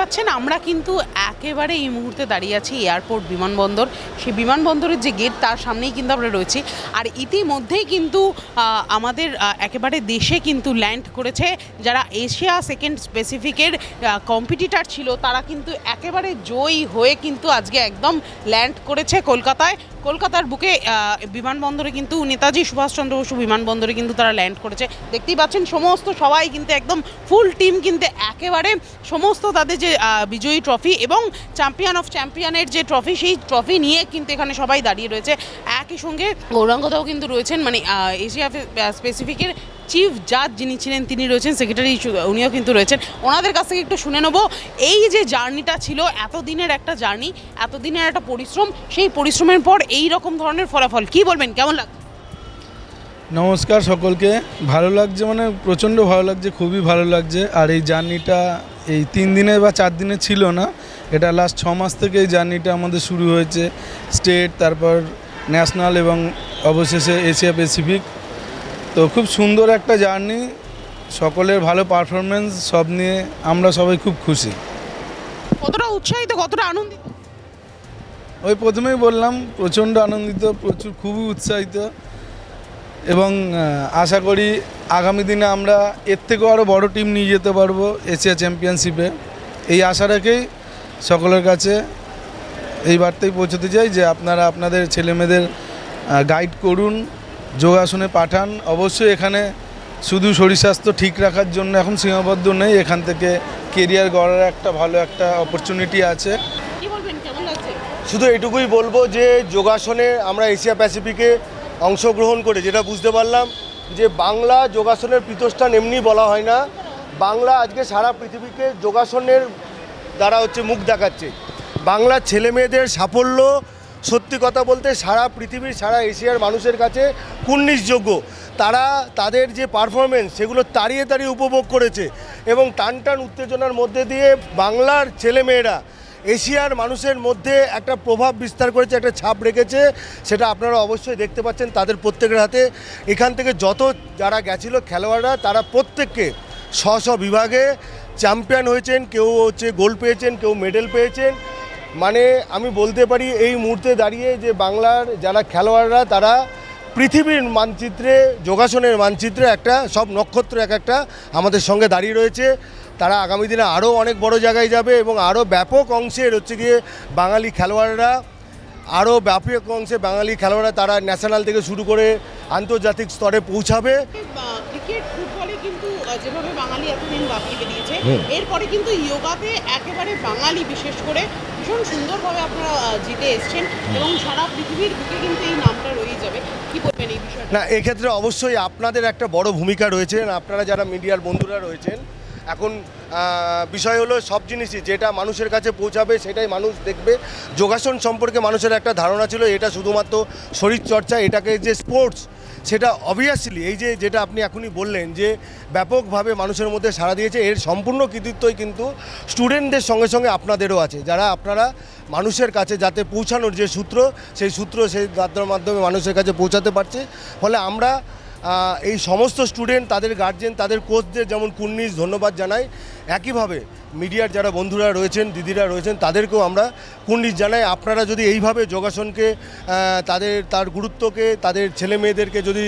পাচ্ছেন। আমরা কিন্তু একেবারে এই মুহূর্তে দাঁড়িয়ে আছি এয়ারপোর্ট বিমানবন্দর। সেই বিমানবন্দরের যে গেট, তার সামনেই কিন্তু আমরা রয়েছি। আর ইতিমধ্যেই কিন্তু আমাদের একেবারে দেশে কিন্তু ল্যান্ড করেছে যারা এশিয়া সেকেন্ড স্পেসিফিকের কম্পিটিটার ছিল, তারা কিন্তু একেবারে জয়ী হয়ে কিন্তু আজকে একদম ল্যান্ড করেছে কলকাতায়। কলকাতার বুকে বিমানবন্দরে কিন্তু নেতাজি সুভাষচন্দ্র বসু বিমানবন্দরে কিন্তু তারা ল্যান্ড করেছে। দেখতেই পাচ্ছেন, সমস্ত সবাই কিন্তু একদম ফুল টিম কিন্তু একেবারে সমস্ত তাদের যে বিজয়ী ট্রফি এবং চ্যাম্পিয়ন অফ চ্যাম্পিয়নের যে ট্রফি, সেই ট্রফি নিয়ে কিন্তু এখানে সবাই দাঁড়িয়ে রয়েছে। একই সঙ্গে গৌরাঙ্গতাও কিন্তু রয়েছেন মানে এশিয়া স্পেসিফিকের চিফ জাজ যিনি ছিলেন, তিনি রয়েছেন, সেক্রেটারি উনিও কিন্তু রয়েছেন। ওনাদের কাছ থেকে একটু শুনে নেব, এই যে জার্নিটা ছিল, এতদিনের একটা জার্নি, এতদিনের একটা পরিশ্রম, সেই পরিশ্রমের পর এই রকম ধরনের ফলাফল, কি বলবেন, কেমন লাগছে নমস্কার সকলকে, ভালো লাগছে মানে প্রচণ্ড ভালো লাগছে, খুবই ভালো লাগছে, আর এই জার্নিটা এই তিন দিনে বা চার দিনে ছিল না, এটা লাস্ট ছ মাস থেকে এই জার্নিটা আমাদের শুরু হয়েছে স্টেট তারপর ন্যাশনাল এবং অবশেষে এশিয়া প্যাসিফিক তো খুব সুন্দর একটা জার্নি। সকলের ভালো পারফরমেন্স সব নিয়ে আমরা সবাই খুব খুশি। কতটা উৎসাহিত কতটা আনন্দিত? ওই প্রথমেই বললাম প্রচণ্ড আনন্দিত প্রচুর খুবই উৎসাহিত। এবং আশা করি আগামী দিনে আমরা এর থেকেও আরও বড় টিম নিয়ে যেতে পারব এশিয়া চ্যাম্পিয়নশিপে এই আশা রেখেই সকলের কাছে এই বার্তাই পৌঁছতে চাই যে আপনারা আপনাদের ছেলেমেয়েদের গাইড করুন। যোগাসনে পাঠান। অবশ্যই এখানে শুধু শরীর স্বাস্থ্য ঠিক রাখার জন্য এখন সীমাবদ্ধ নেই। এখান থেকে কেরিয়ার গড়ার একটা ভালো একটা অপরচুনিটি আছে। কি বলবেন? কেমন লাগছে? শুধু এটুকুই বলব যে যোগাসনে আমরা এশিয়া প্যাসিফিকে অংশগ্রহণ করে যেটা বুঝতে পারলাম যে বাংলা যোগাসনের পীঠস্থান এমনি বলা হয় না। বাংলা আজকে সারা পৃথিবীকে যোগাসনের দ্বারা হচ্ছে মুখ দেখাচ্ছে। বাংলার ছেলে মেয়েদের সাফল্য সত্যি কথা বলতে সারা পৃথিবীর, সারা এশিয়ার মানুষের কাছে কুর্নিশযোগ্য। তারা তাদের যে পারফরমেন্স সেগুলো তাড়িয়ে তাড়িয়ে উপভোগ করেছে এবং টান টান উত্তেজনার মধ্যে দিয়ে বাংলার ছেলেমেয়েরা এশিয়ার মানুষের মধ্যে একটা প্রভাব বিস্তার করেছে, একটা ছাপ রেখেছে, সেটা আপনারা অবশ্যই দেখতে পাচ্ছেন তাদের প্রত্যেকের হাতে। এখান থেকে যত যারা গেছিল খেলোয়াড়রা, তারা প্রত্যেককে স্ব স্ব বিভাগে চ্যাম্পিয়ন হয়েছেন, কেউ হচ্ছে গোল্ড পেয়েছেন, কেউ মেডেল পেয়েছেন। মানে আমি বলতে পারি এই মুহূর্তে দাঁড়িয়ে যে বাংলার যারা খেলোয়াড়রা, তারা পৃথিবীর মানচিত্রে, যোগাসনের মানচিত্রে একটা, সব নক্ষত্র এক একটা আমাদের সঙ্গে দাঁড়িয়ে রয়েছে। তারা আগামী দিনে আরও অনেক বড় জায়গায় যাবে এবং আরও ব্যাপক অংশের হচ্ছে গিয়ে বাঙালি খেলোয়াড়রা, আরও ব্যাপক অংশে বাঙালি খেলোয়াড়রা তারা ন্যাশনাল থেকে শুরু করে আন্তর্জাতিক স্তরে পৌঁছাবে। ফুটবলে যেভাবে বাঙালি এতদিন বাপিয়ে বেরিয়েছে এরপরে কিন্তু ইয়োগাতে একেবারে বাঙালি বিশেষ করে ভীষণ সুন্দরভাবে আপনারা জিতে এসছেন এবং সারা পৃথিবীর বুকে কিন্তু এই নামটা রয়ে যাবে। কি করবেন এই বিষয়টা? না এক্ষেত্রে অবশ্যই আপনাদের একটা বড় ভূমিকা রয়েছে। আপনারা যারা মিডিয়ার বন্ধুরা রয়েছেন এখন বিষয় হলো সব জিনিসই যেটা মানুষের কাছে পৌঁছাবে সেটাই মানুষ দেখবে। যোগাসন সম্পর্কে মানুষের একটা ধারণা ছিল, এটা শুধুমাত্র শরীরচর্চা, এটাকে যে স্পোর্টস সেটা অবভিয়াসলি এই যে, যেটা আপনি এখনই বললেন যে, ব্যাপকভাবে মানুষের মধ্যে সাড়া দিয়েছে, এর সম্পূর্ণ কৃতিত্বই কিন্তু স্টুডেন্টদের সঙ্গে সঙ্গে আপনাদেরও আছে। যারা আপনারা মানুষের কাছে যাতে পৌঁছানোর যে সূত্র, সেই সূত্র সেই যাত্রার মাধ্যমে মানুষের কাছে পৌঁছাতে পারছে। ফলে আমরা এই সমস্ত স্টুডেন্ট তাদের গার্জেন তাদের কোচদের যেমন কুর্নিশ ধন্যবাদ জানাই। একইভাবে মিডিয়ার যারা বন্ধুরা রয়েছেন দিদিরা রয়েছেন তাদেরকেও আমরা কুর্নিশ জানাই। আপনারা যদি এইভাবে যোগাসনকে তাদের তার গুরুত্বকে তাদের ছেলে মেয়েদেরকে যদি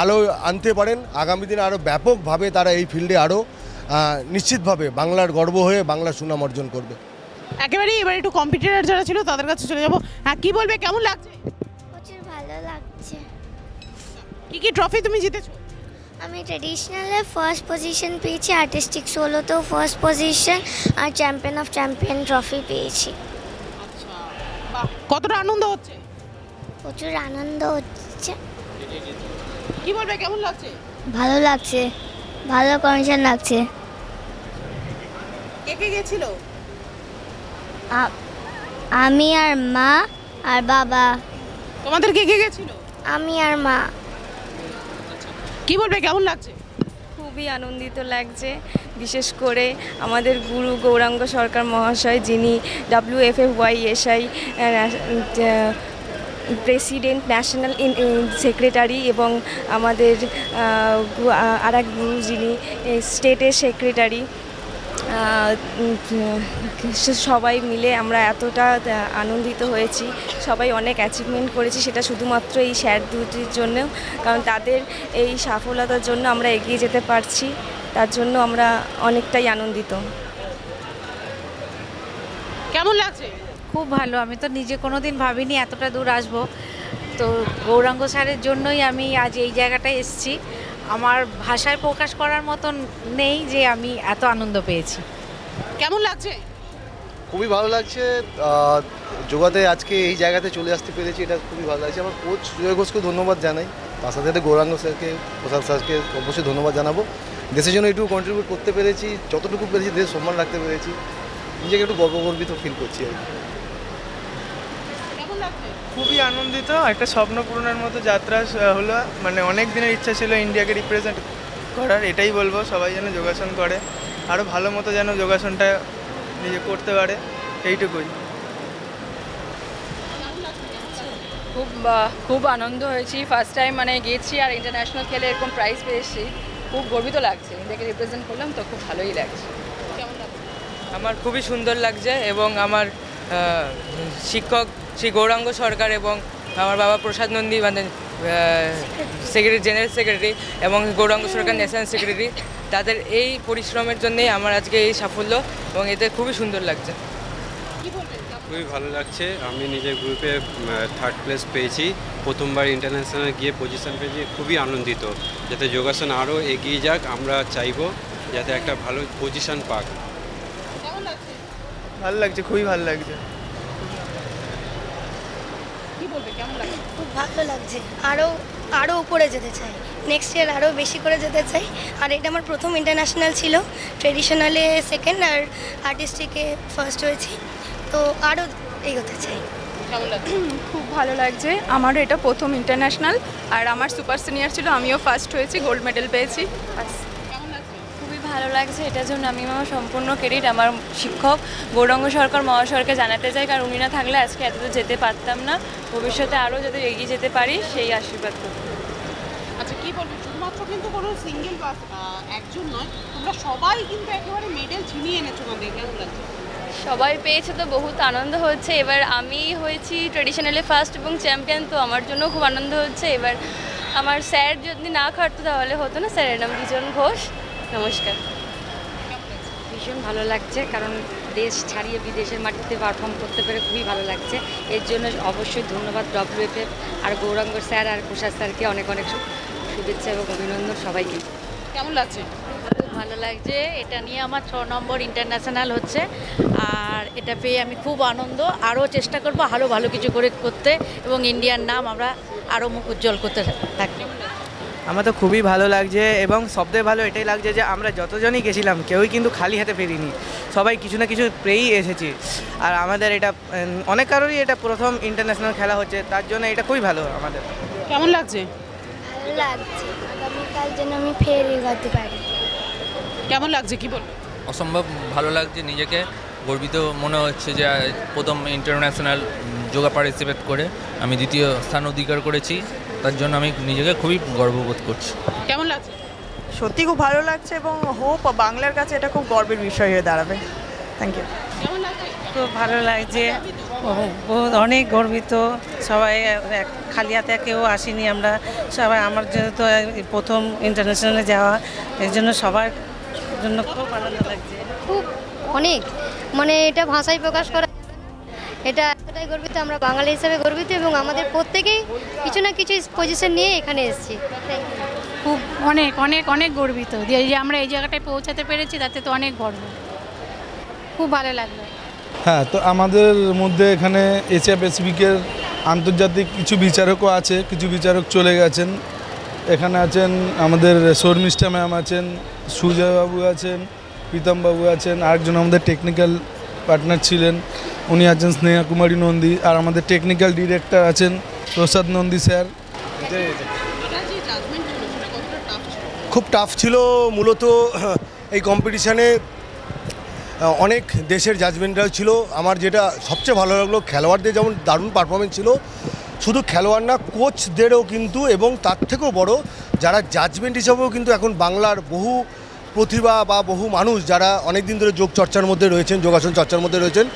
আলো আনতে পারেন আগামী দিনে আরও ব্যাপকভাবে তারা এই ফিল্ডে আরও নিশ্চিতভাবে বাংলার গর্ব হয়ে বাংলার সুনাম অর্জন করবে। একেবারে এবার একটু কম্পিটিটর যারা ছিল তাদের কাছে চলে যাব। হ্যাঁ কী বলবে? কেমন লাগছে? প্রচুর ভালো লাগছে। কি কি ট্রফি তুমি জিতেছো? আমি ট্রেডিশনালে ফার্স্ট পজিশন পেয়েছি আর্টিস্টিক সোলোতেও ফার্স্ট পজিশন আর চ্যাম্পিয়ন অফ চ্যাম্পিয়ন ট্রফি পেয়েছি। আচ্ছা কতটা আনন্দ হচ্ছে? প্রচুর আনন্দ হচ্ছে। কি বলবে কেমন লাগছে? ভালো লাগছে ভালো কন্ডিশন লাগছে। কে কে গেছিল? আমি আর মা আর বাবা। তোমাদের কে কে গেছিল? আমি আর মা। কি বলবে, কেমন লাগছে? খুবই আনন্দিত লাগছে, বিশেষ করে আমাদের গুরু গৌরাঙ্গ সরকার মহাশয় যিনি W F F Y S SI president national secretary এবং আমাদের আর এক গুরু যিনি স্টেটের সেক্রেটারি সবাই মিলে আমরা এতটা আনন্দিত হয়েছি। সবাই অনেক অ্যাচিভমেন্ট করেছি সেটা শুধুমাত্র এই স্যার দুটির জন্য কারণ তাদের এই সফলতার জন্য আমরা এগিয়ে যেতে পারছি। তার জন্য আমরা অনেকটাই আনন্দিত। কেমন লাগছে? খুব ভালো। আমি তো নিজে কোনো দিন ভাবিনি এতটা দূর আসব। তো গৌরাঙ্গ স্যারের জন্যই আমি আজ এই জায়গাটায় এসেছি। আমার ভাষায় প্রকাশ করার মতন নেই যে আমি এত আনন্দ পেয়েছি। কেমন লাগছে? খুবই ভালো লাগছে। যোগাতে আজকে এই জায়গাতে চলে আসতে পেরেছি এটা খুবই ভালো লাগছে। আমার কোচ সুজয় ঘোষকে ধন্যবাদ জানাই। তার সাথে সাথে গৌরাঙ্গ স্যারকে প্রসাদ স্যারকে অবশ্যই ধন্যবাদ জানাব। দেশের জন্য একটু কন্ট্রিবিউট করতে পেরেছি যতটুকু পেরেছি দেশ সম্মান রাখতে পেরেছি। নিজেকে একটু গর্বগর্বিত ফিল করছি আর কি। খুবই আনন্দিত। একটা স্বপ্ন পূরণের মতো যাত্রা হলো মানে অনেক দিনের ইচ্ছা ছিল ইন্ডিয়াকে রিপ্রেজেন্ট করার এটাই বলব সবাই যেন যোগাসন করে। আরও ভালো মতো যেন যোগাসনটা নিজে করতে পারে এইটুকুই। খুব খুব আনন্দ হয়েছি। ফার্স্ট টাইম মানে গেছি আর ইন্টারন্যাশনাল খেলে এরকম প্রাইজ পেয়েছি। খুব গর্বিত লাগছে ইন্ডিয়াকে রিপ্রেজেন্ট করলাম তো খুব ভালোই লাগছে। আমার খুবই সুন্দর লাগছে এবং আমার শিক্ষক শ্রী গৌরাঙ্গ সরকার এবং আমার বাবা প্রসাদ নন্দী মানে সেক্রেটারি জেনারেল সেক্রেটারি এবং গৌরাঙ্গ সরকার ন্যাশনাল সেক্রেটারি তাদের এই পরিশ্রমের জন্যেই আমার আজকে এই সাফল্য এবং এতে খুবই সুন্দর লাগছে। খুবই ভালো লাগছে। আমি নিজের গ্রুপে থার্ড প্লেস পেয়েছি। প্রথমবার ইন্টারন্যাশনাল গিয়ে পজিশন পেয়েছি। খুবই আনন্দিত। যাতে যোগাসন আরও এগিয়ে যাক আমরা চাইব যাতে একটা ভালো পজিশন পাক। ভালো লাগছে খুবই ভালো লাগছে। খুব ভালো লাগছে। আরও আরও উপরে যেতে চাই। নেক্সট ইয়ার আরও বেশি করে যেতে চাই। আর এটা আমার প্রথম ইন্টারন্যাশনাল ছিল। ট্রেডিশনালে সেকেন্ড আর আর্টিস্টিকে ফার্স্ট হয়েছি। তো আরও এগোতে চাই। খুব ভালো লাগছে। আমারও এটা প্রথম ইন্টারন্যাশনাল আর আমার সুপার সিনিয়র ছিল আমিও ফার্স্ট হয়েছি গোল্ড মেডেল পেয়েছি ব্যাস। কেমন লাগছে খুবই ভালো লাগছে এটার জন্য আমি আমার সম্পূর্ণ ক্রেডিট আমার শিক্ষক গৌরাঙ্গ সরকার মহাশয়কে জানাতে চাই কারণ উনি না থাকলে আজকে এতদূর যেতে পারতাম না। ভবিষ্যতে আরও যাতে এগিয়ে যেতে পারি সেই আশীর্বাদ করব। আচ্ছা কি বলব? শুধুমাত্র কিন্তু কোনো সিঙ্গেল একজন নয় তোমরা সবাই কিন্তু একেবারে মেডেল ছিনিয়ে এনেছো তোমাদের কেমন লাগছে? সবাই পেয়েছে তো বহুত আনন্দ হচ্ছে। এবার আমি হয়েছি ট্রেডিশনালি ফার্স্ট এবং চ্যাম্পিয়ন তো আমার জন্য খুব আনন্দ হচ্ছে। এবার আমার স্যার যদি না খাটতো তাহলে হতো না স্যারের নাম বিজন ঘোষ। নমস্কার। ভীষণ ভালো লাগছে কারণ দেশ ছাড়িয়ে বিদেশের মাটিতে পারফর্ম করতে পেরে খুবই ভালো লাগছে। এর জন্য অবশ্যই ধন্যবাদ ডব্লিউএফএফ আর গৌরাঙ্গ স্যার আর প্রসাদ স্যারকে অনেক অনেক শুভেচ্ছা এবং অভিনন্দন সবাইকে। কেমন লাগছে? খুব ভালো লাগছে এটা নিয়ে আমার ছ নম্বর ইন্টারন্যাশনাল হচ্ছে আর এটা পেয়ে আমি খুব আনন্দ। আরও চেষ্টা করব আরও ভালো কিছু করে করতে এবং ইন্ডিয়ার নাম আমরা আরও মুখ উজ্জ্বল করতে থাকব আমার তো খুবই ভালো লাগছে এবং সবথেকে ভালো এটাই লাগছে যে আমরা যতজনই গেছিলাম কেউই কিন্তু খালি হাতে ফেরিনি। সবাই কিছু না কিছু পেয়েই এসেছি। আর আমাদের এটা অনেক কারোরই এটা প্রথম ইন্টারন্যাশনাল খেলা হচ্ছে তার জন্য এটা খুবই ভালো আমাদের। কেমন লাগছে? ভালো লাগছে। আগামীকাল যেন আমি ফের এগোতে পারি। কেমন লাগছে কি বলব অসম্ভব ভালো লাগছে নিজেকে। গর্বিত মনে হচ্ছে যে প্রথম ইন্টারন্যাশনাল যোগা পার্টিসিপেট করে আমি দ্বিতীয় স্থান অধিকার করেছি। তার জন্য আমি নিজেকে খুবই গর্ববোধ করছি। কেমন লাগছে? সত্যি খুব ভালো লাগছে এবং হোপ বাংলার কাছে এটা খুব গর্বের বিষয় হয়ে দাঁড়াবে। থ্যাংক ইউ কেমন লাগছে? খুব ভালো লাগছে। বহুত অনেক গর্বিত। সবাই এক- খালি হাতে কেউ আসিনি আমরা। সবাই আমার যেহেতু এই প্রথম ইন্টারন্যাশনালে যাওয়া। এর জন্য সবার জন্য খুব আনন্দ লাগছে। খুব অনেক। মানে এটা ভাষায় প্রকাশ করা এটা এতটাই গর্বিত আমরা বাঙালি হিসাবে গর্বিত এবং আমাদের প্রত্যেকেই কিছু না কিছু পজিশন নিয়ে এখানে এসেছি। খুব অনেক অনেক অনেক গর্বিত যে আমরা এই জায়গাটায় পৌঁছাতে পেরেছি তাতে তো অনেক গর্ব। খুব ভালো লাগল। হ্যাঁ তো আমাদের মধ্যে এখানে এশিয়া প্যাসিফিকের আন্তর্জাতিক কিছু বিচারকও আছে কিছু বিচারক চলে গেছেন। এখানে আছেন আমাদের শর্মিষ্ঠা ম্যাম আছেন সুজয়বাবু আছেন প্রীতমবাবু আছেন আরেকজন আমাদের টেকনিক্যাল পার্টনার ছিলেন। উনি আছেন স্নেহা কুমারী নন্দী আর আমাদের টেকনিক্যাল ডিরেক্টর আছেন প্রসাদ নন্দী স্যার। খুব টাফ ছিল মূলত এই কম্পিটিশানে অনেক দেশের জাজমেন্টরাও ছিল। আমার যেটা সবচেয়ে ভালো লাগল, খেলোয়াড়দের যেমন দারুণ পারফরমেন্স ছিল, শুধু খেলোয়াড় না কোচদেরও কিন্তু এবং তার থেকেও বড়, যারা জাজমেন্ট হিসাবেও কিন্তু এখন বাংলার বহু প্রতিভা বা বহু মানুষ যারা অনেক দিন ধরে যোগ চর্চার মধ্যে রয়েছেন, যোগাসন চর্চার মধ্যে রয়েছেন,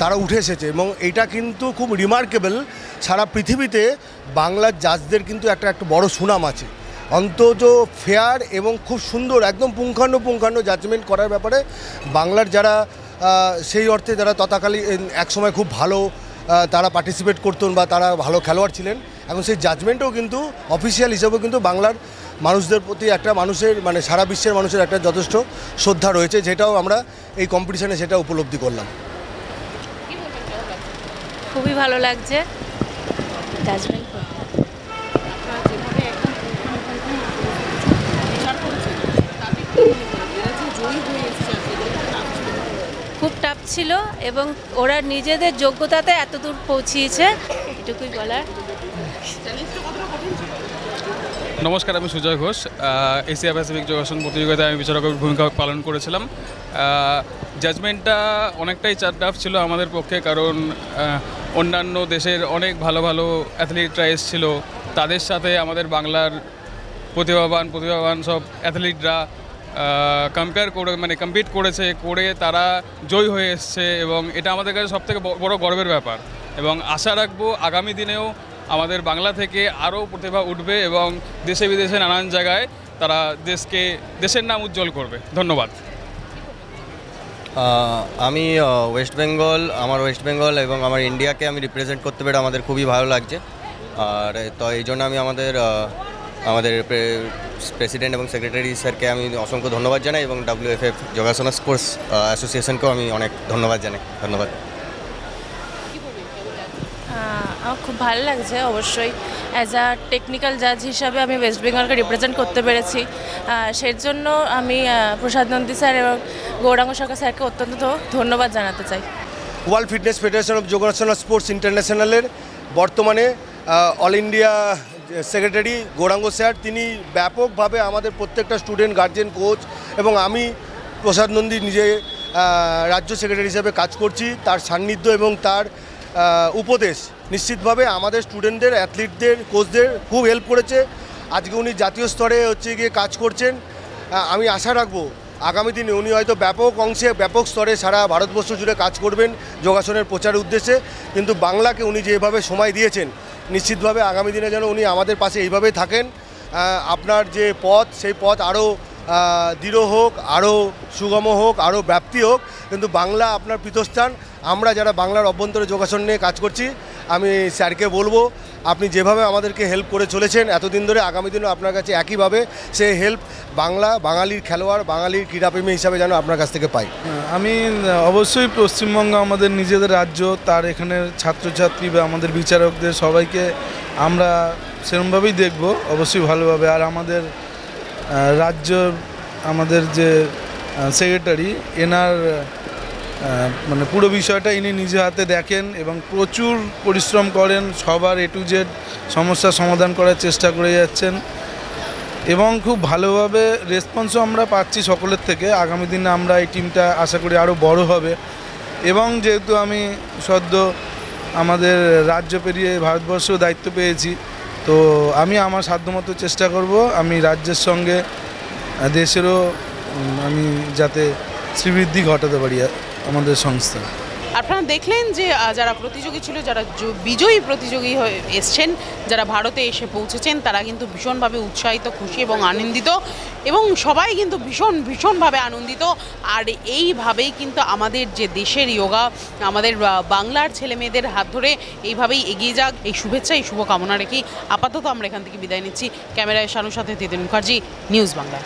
তারা উঠে এসেছে এবং এটা কিন্তু খুব রিমার্কেবল সারা পৃথিবীতে বাংলার জাজদের কিন্তু একটা একটা বড় সুনাম আছে। অন্তত ফেয়ার এবং খুব সুন্দর, একদম পুঙ্খান্ন জাজমেন্ট করার ব্যাপারে বাংলার যারা সেই অর্থে যারা তথাকালী একসময় খুব ভালো তারা পার্টিসিপেট করতেন বা তারা ভালো খেলোয়াড় ছিলেন। এখন সেই জাজমেন্টও কিন্তু অফিসিয়াল হিসাবেও কিন্তু বাংলার মানুষদের প্রতি একটা মানুষের মানে সারা বিশ্বের মানুষের একটা যথেষ্ট শ্রদ্ধা রয়েছে যেটাও আমরা এই কম্পিটিশনে সেটা উপলব্ধি করলাম। খুবই ভালো লাগছে। জাজমেন্ট খুব টাফ ছিল এবং ওরা নিজেদের যোগ্যতাতে এত দূর পৌঁছিয়েছে এটুকুই বলার। নমস্কার, আমি সুজয় ঘোষ। এশিয়া প্যাসিফিক যোগাসন প্রতিযোগিতায় আমি বিচারকের ভূমিকা পালন করেছিলাম। জাজমেন্টটা অনেকটাই চার টাফ ছিল আমাদের পক্ষে, কারণ অন্যান্য দেশের অনেক ভালো ভালো অ্যাথলিটরা এসেছিল তাদের সাথে আমাদের বাংলার প্রতিভাবান প্রতিভাবান সব অ্যাথলিটরা কম্পেয়ার করে মানে কম্পিট করেছে, করে তারা জয়ী হয়ে এসছে এবং এটা আমাদের কাছে সবথেকে বড় গর্বের ব্যাপার। এবং আশা রাখব আগামী দিনেও আমাদের বাংলা থেকে আরও প্রতিভা উঠবে এবং দেশে বিদেশে নানান জায়গায় তারা দেশকে দেশের নাম উজ্জ্বল করবে। ধন্যবাদ। আমি ওয়েস্ট বেঙ্গল আমার ওয়েস্ট বেঙ্গল এবং আমার ইন্ডিয়াকে আমি রিপ্রেজেন্ট করতে পেরে আমাদের খুবই ভালো লাগছে। আর তো এই জন্য আমি আমাদের আমাদের প্রেসিডেন্ট এবং সেক্রেটারি স্যারকে আমি অসংখ্য ধন্যবাদ জানাই এবং ডাব্লিউএফএফ যোগাসনা স্পোর্টস অ্যাসোসিয়েশনকেও আমি অনেক ধন্যবাদ জানাই। ধন্যবাদ। আমার খুব ভালো লাগছে, অবশ্যই. অ্যাজ আ টেকনিক্যাল জাজ হিসাবে আমি ওয়েস্ট বেঙ্গলকে রিপ্রেজেন্ট করতে পেরেছি। সেই জন্য আমি প্রসাদ নন্দী স্যার এবং গৌরাঙ্গ সরকার স্যারকে অত্যন্ত ধন্যবাদ জানাতে চাই। World fitness federation of Yogasana sports ইন্টারন্যাশনালের বর্তমানে all India secretary Gouranga sir, তিনি ব্যাপকভাবে আমাদের প্রত্যেকটা স্টুডেন্ট গার্জেন কোচ এবং আমি প্রসাদ নন্দী নিজে রাজ্য সেক্রেটারি হিসেবে কাজ করছি। তার সান্নিধ্য এবং তার উপদেশ। নিশ্চিতভাবে আমাদের স্টুডেন্টদের অ্যাথলিটদের কোচদের খুব হেল্প করেছে। আজকে উনি জাতীয় স্তরে হচ্ছে গিয়ে কাজ করছেন। আমি আশা রাখব আগামী দিনে উনি হয়তো ব্যাপক অংশে, ব্যাপক স্তরে সারা ভারতবর্ষ জুড়ে কাজ করবেন যোগাসনের প্রচারের উদ্দেশ্যে। কিন্তু বাংলাকে উনি যেভাবে সময় দিয়েছেন, নিশ্চিতভাবে আগামী দিনে যেন উনি আমাদের পাশে এইভাবেই থাকেন। আপনার যে পথ, সেই পথ আরও দৃঢ় হোক, আরও সুগম হোক, আরও ব্যাপ্তি হোক। কিন্তু বাংলা আপনার পীঠস্থান আমরা যারা বাংলার অভ্যন্তরে যোগাসন নিয়ে কাজ করছি, আমি স্যারকে বলব, আপনি যেভাবে আমাদেরকে হেল্প করে চলেছেন, এতদিন ধরে আগামী দিনও আপনার কাছে একইভাবে সে হেল্প বাংলা, বাঙালির খেলোয়াড়, বাঙালির ক্রীড়াপ্রেমী হিসাবে যেন আপনার কাছ থেকে পাই। আমি অবশ্যই পশ্চিমবঙ্গ আমাদের নিজেদের রাজ্য, তার এখানের ছাত্রছাত্রী বা আমাদের বিচারকদের সবাইকে আমরা সেরকমভাবেই দেখব, অবশ্যই ভালোভাবে। আর আমাদের রাজ্য আমাদের যে সেক্রেটারি এনার মানে পুরো বিষয়টা ইনি নিজে হাতে দেখেন এবং প্রচুর পরিশ্রম করেন, সবার এ টু জেড সমস্যার সমাধান করার চেষ্টা করে যাচ্ছেন এবং খুব ভালোভাবে রেসপন্সও আমরা পাচ্ছি সকলের থেকে। আগামী দিনে আমরা এই টিমটা আশা করি আরও বড় হবে এবং যেহেতু আমি সদ্য আমাদের রাজ্য পেরিয়ে ভারতবর্ষেও দায়িত্ব পেয়েছি, তো আমি আমার সাধ্যমতো চেষ্টা করব আমি রাজ্যের সঙ্গে, দেশেরও আমি যাতে শ্রীবৃদ্ধি ঘটাতে পারি। আমাদের সংস্থা। আপনারা দেখলেন যে যারা প্রতিযোগী ছিল, যারা বিজয়ী প্রতিযোগী হয়ে এসছেন, যারা ভারতে এসে পৌঁছেছেন, তারা কিন্তু ভীষণভাবে উৎসাহিত, খুশি এবং আনন্দিত এবং সবাই কিন্তু ভীষণ, ভীষণভাবে আনন্দিত। আর এইভাবেই কিন্তু আমাদের যে দেশের যোগা আমাদের বাংলার ছেলে মেয়েদের হাত ধরে এইভাবেই এগিয়ে যাক। এই শুভেচ্ছা, এই শুভকামনা রেখেই আপাতত আমরা এখান থেকে বিদায় নিচ্ছি। ক্যামেরায় শানুর সাথে তেতেন মুখার্জি, নিউজ বাংলা।